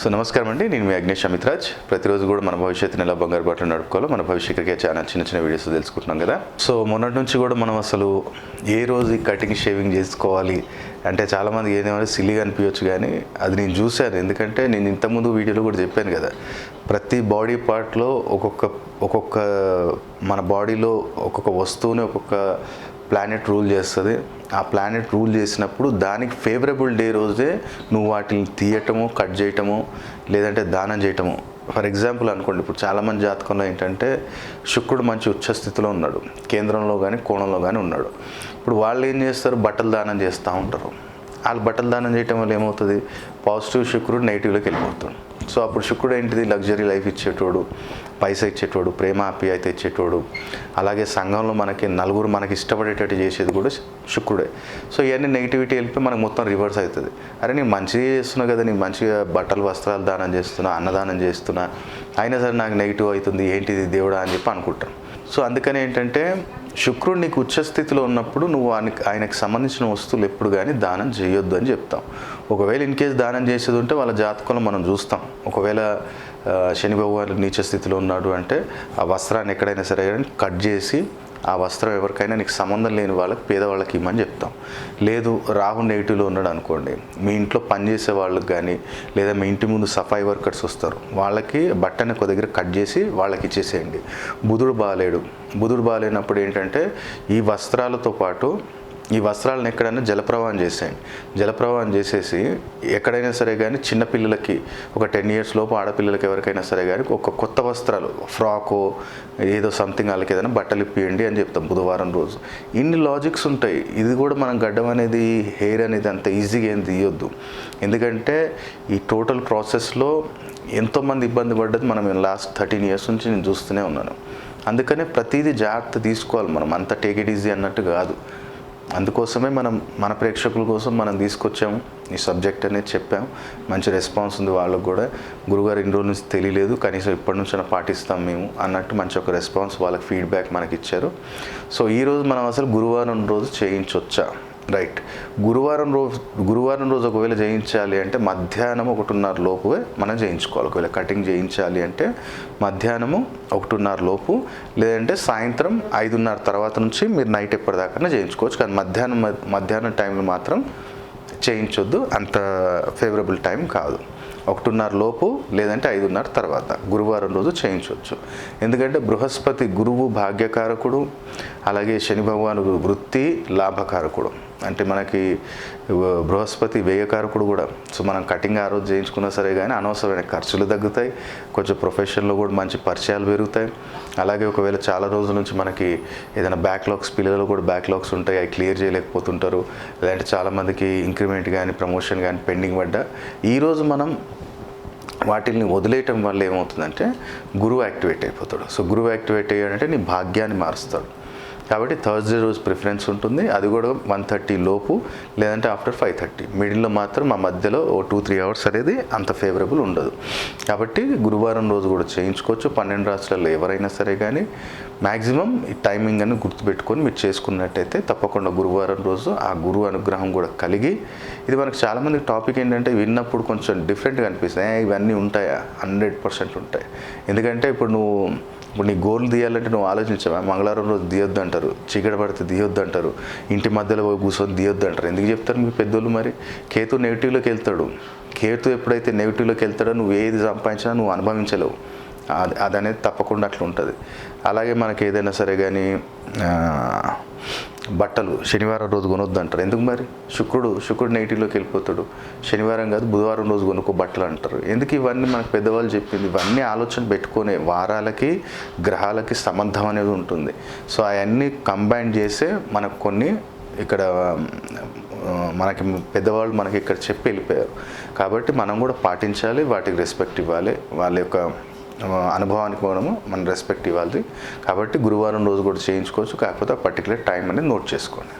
So నమస్కారం అండి. నేను మీ అగ్నేష్ అమిత్రాజ్. ప్రతిరోజు కూడా మన భవిష్యత్తుని ఎలా బంగారు బాటలు నడుపుకోవాలో. మన భవిష్యత్తుకే క్రికెట్ చాలా చిన్న చిన్న వీడియోస్ తెలుసుకుంటున్నాం కదా. సో మొన్నటి నుంచి కూడా మనం అసలు ఏ రోజు కటింగ్ షేవింగ్ చేసుకోవాలి అంటే చాలామంది ఏదేమైనా సిల్లీగా అనిపించవచ్చు కానీ అది నేను చూశాను. ఎందుకంటే నేను ఇంతకుముందు వీడియోలో కూడా చెప్పాను కదా ప్రతి బాడీ పార్ట్లో ఒక్కొక్క ఒక్కొక్క మన బాడీలో ఒక్కొక్క వస్తువుని ఒక్కొక్క ప్లానెట్ రూల్ చేస్తుంది. ఆ ప్లానెట్ రూల్ చేసినప్పుడు దానికి ఫేవరబుల్ డే రోజే నువ్వు వాటిని తీయటము కట్ చేయటము లేదంటే దానం చేయటము. ఫర్ ఎగ్జాంపుల్ అనుకోండి ఇప్పుడు చాలామంది జాతకంలో ఏంటంటే శుక్రుడు మంచి ఉచ్చస్థితిలో ఉన్నాడు. కేంద్రంలో కానీ కోణంలో కానీ ఉన్నాడు. ఇప్పుడు వాళ్ళు ఏం చేస్తారు? బట్టలు దానం చేస్తూ ఉంటారు. వాళ్ళు బట్టలు దానం చేయటం వల్ల ఏమవుతుంది? పాజిటివ్ శుక్రుడు నెగిటివ్లోకి వెళ్ళిపోతాడు. సో అప్పుడు శుక్రుడు ఏంటిది? Luxury life ఇచ్చేటోడు. పైస ఇచ్చేటోడు ప్రేమ ఆప్యాయత ఇచ్చేటోడు అలాగే సంఘంలో మనకి నలుగురు మనకి ఇష్టపడేటట్టు చేసేది కూడా శుక్రుడే. సో ఇవన్నీ నెగిటివిటీ వెళ్ళిపోయి మనకు మొత్తం రివర్స్ అవుతుంది. అరే నేను మంచిగా చేస్తున్నా కదా నేను మంచిగా బట్టలు వస్త్రాలు దానం చేస్తున్నా అన్నదానం చేస్తున్నా అయినా సరే నాకు నెగిటివ్ అవుతుంది ఏంటిది దేవుడా అని చెప్పి అనుకుంటాను సో అందుకని ఏంటంటే శుక్రుడు నీకు ఉచ్చస్థితిలో ఉన్నప్పుడు నువ్వు ఆయనకి ఆయనకు సంబంధించిన వస్తువులు ఎప్పుడు కానీ దానం చేయొద్దు అని చెప్తాం. ఒకవేళ ఇన్ కేసు దానం చేసేది ఉంటే వాళ్ళ జాతకంలో మనం చూస్తాం. ఒకవేళ శని భగవానుడు నీచ స్థితిలో ఉన్నాడు అంటే ఆ వస్త్రాన్ని ఎక్కడైనా సరే కట్ చేసి ఆ వస్త్రం ఎవరికైనా నీకు సంబంధం లేని వాళ్ళకి పేదవాళ్ళకి ఇమ్మని చెప్తాం. లేదు రాహు నెగిటివ్లో ఉన్నాడు అనుకోండి మీ ఇంట్లో పనిచేసే వాళ్ళకి కానీ లేదా మీ ఇంటి ముందు సఫాయి వర్కర్స్ వస్తారు వాళ్ళకి బట్టని ఒక దగ్గర కట్ చేసి వాళ్ళకి ఇచ్చేసేయండి. బుధుడు బాగాలేడు బుధుడు బాగాలేనప్పుడు ఏంటంటే ఈ వస్త్రాలతో పాటు ఈ వస్త్రాలను ఎక్కడైనా జలప్రవాహం చేసేయండి. జలప్రవాహం చేసేసి ఎక్కడైనా సరే కానీ చిన్నపిల్లలకి ఒక టెన్ ఇయర్స్ లోపు ఆడపిల్లలకి ఎవరికైనా సరే కానీ ఒక కొత్త వస్త్రాలు ఫ్రాకో ఏదో సంథింగ్ వాళ్ళకి ఏదైనా బట్టలు ఇప్పియండి అని చెప్తాం బుధవారం రోజు. ఇన్ని లాజిక్స్ ఉంటాయి. ఇది కూడా మనం గడ్డం అనేది హెయిర్ అనేది అంత ఈజీగా ఏం తీయొద్దు. ఎందుకంటే ఈ టోటల్ ప్రాసెస్లో ఎంతోమంది ఇబ్బంది పడ్డది మనం లాస్ట్ థర్టీన్ ఇయర్స్ నుంచి నేను చూస్తూనే ఉన్నాను. అందుకనే ప్రతిదీ జాగ్రత్త తీసుకోవాలి మనం. అంత టేక్ ఇట్ ఈజీ అన్నట్టు కాదు. అందుకోసమే మనం మన ప్రేక్షకుల కోసం మనం తీసుకొచ్చాము. ఈ సబ్జెక్ట్ అనేది చెప్పాం మంచి రెస్పాన్స్ ఉంది వాళ్ళకు కూడా. గురుగారు ఇన్ని రోజుల నుంచి తెలియలేదు. కనీసం ఇప్పటి నుంచి పాటిస్తాం మేము అన్నట్టు మంచి ఒక రెస్పాన్స్ వాళ్ళకి ఫీడ్బ్యాక్ మనకి ఇచ్చారు. సో ఈరోజు మనం అసలు గురువారం రోజు చేయించవచ్చా రైట్ గురువారం రోజు గురువారం రోజు ఒకవేళ చేయించాలి అంటే మధ్యాహ్నం ఒకటిన్నర లోపువే మనం చేయించుకోవాలి ఒకవేళ కటింగ్ చేయించాలి అంటే మధ్యాహ్నము ఒకటిన్నర లోపు లేదంటే సాయంత్రం ఐదున్నర తర్వాత నుంచి మీరు నైట్ ఎప్పటిదాకా చేయించుకోవచ్చు కానీ మధ్యాహ్నం మధ్యాహ్నం టైంలో మాత్రం చేయించొద్దు. అంత ఫేవరబుల్ టైం కాదు. ఒకటిన్నర లోపు లేదంటే ఐదున్నర తర్వాత గురువారం రోజు చేయించవచ్చు ఎందుకంటే బృహస్పతి గురువు భాగ్యకారకుడు అలాగే శని భగవానుడు వృత్తి లాభకారకుడు. అంటే మనకి బృహస్పతి వ్యయకారకుడు కూడా. సో మనం కటింగ్ ఆ రోజు చేయించుకున్నా సరే కానీ అనవసరమైన ఖర్చులు తగ్గుతాయి. కొంచెం ప్రొఫెషన్లో కూడా మంచి పరిచయాలు పెరుగుతాయి. అలాగే ఒకవేళ చాలా రోజుల నుంచి మనకి ఏదైనా బ్యాక్లాగ్స్ పిల్లలు కూడా బ్యాక్లాగ్స్ ఉంటాయి అవి క్లియర్ చేయలేకపోతుంటారు. లేదంటే చాలామందికి ఇంక్రిమెంట్ కానీ ప్రమోషన్ కానీ పెండింగ్ పడ్డా ఈరోజు మనం వాటిని వదిలేయటం వల్ల ఏమవుతుందంటే గురువు యాక్టివేట్ అయిపోతాడు. సో గురువు యాక్టివేట్ అయ్యాడంటే నీ భాగ్యాన్ని మారుస్తాడు. కాబట్టి థర్స్డే రోజు ప్రిఫరెన్స్ ఉంటుంది. అది కూడా వన్ థర్టీ లోపు లేదంటే ఆఫ్టర్ ఫైవ్ థర్టీ. మిడిల్లో మాత్రం మా మధ్యలో ఓ టూ త్రీ అవర్స్ అనేది అంత ఫేవరబుల్ ఉండదు. కాబట్టి గురువారం రోజు కూడా చేయించుకోవచ్చు. పన్నెండు రాష్ట్రాల్లో ఎవరైనా సరే కానీ మ్యాక్సిమం ఈ టైమింగ్ అని గుర్తుపెట్టుకొని మీరు చేసుకున్నట్టయితే తప్పకుండా గురువారం రోజు ఆ గురువు అనుగ్రహం కూడా కలిగి ఇది మనకు చాలామంది టాపిక్ ఏంటంటే విన్నప్పుడు కొంచెం డిఫరెంట్గా అనిపిస్తుంది. ఇవన్నీ ఉంటాయా? హండ్రెడ్ పర్సెంట్ ఉంటాయి. ఎందుకంటే ఇప్పుడు నువ్వు ఇప్పుడు నీ గోల్ తీయాలంటే నువ్వు ఆలోచించావా? మంగళవారం రోజు దియొద్దు అంటారు చీకటి పడితే తీయొద్దు అంటారు ఇంటి మధ్యలో పోయి కూర్చొని దియొద్దు అంటారు ఎందుకు చెప్తారు మీ పెద్దోళ్ళు మరి? కేతు నెగిటివ్లోకి వెళ్తాడు. కేతు ఎప్పుడైతే నెగిటివ్లోకి వెళ్తాడో నువ్వు ఏది సంపాదించినా నువ్వు అనుభవించలేవు. అది అది అనేది తప్పకుండా అట్లా ఉంటుంది. అలాగే మనకి ఏదైనా సరే కానీ బట్టలు శనివారం రోజు కొనొద్దు అంటారు ఎందుకు మరి? శుక్రుడు శుక్రుడు నెగిటివ్లోకి వెళ్ళిపోతాడు. శనివారం కాదు బుధవారం రోజు కొనుక్కో బట్టలు అంటారు. ఎందుకు ఇవన్నీ మనకు పెద్దవాళ్ళు చెప్పింది? ఇవన్నీ ఆలోచన పెట్టుకునే వారాలకి గ్రహాలకి సంబంధం అనేది ఉంటుంది. సో అవన్నీ కంబైన్ చేసే మనకు కొన్ని ఇక్కడ మనకి పెద్దవాళ్ళు మనకి ఇక్కడ చెప్పి వెళ్ళిపోయారు. కాబట్టి మనం కూడా పాటించాలి వాటికి రెస్పెక్ట్ ఇవ్వాలి. వాళ్ళ యొక్క అనుభవానికి మనము మనం రెస్పెక్ట్ ఇవ్వాలి. కాబట్టి గురువారం రోజు కూడా చేయించుకోవచ్చు కాకపోతే ఆ పర్టికులర్ టైం అనేది నోట్ చేసుకోండి.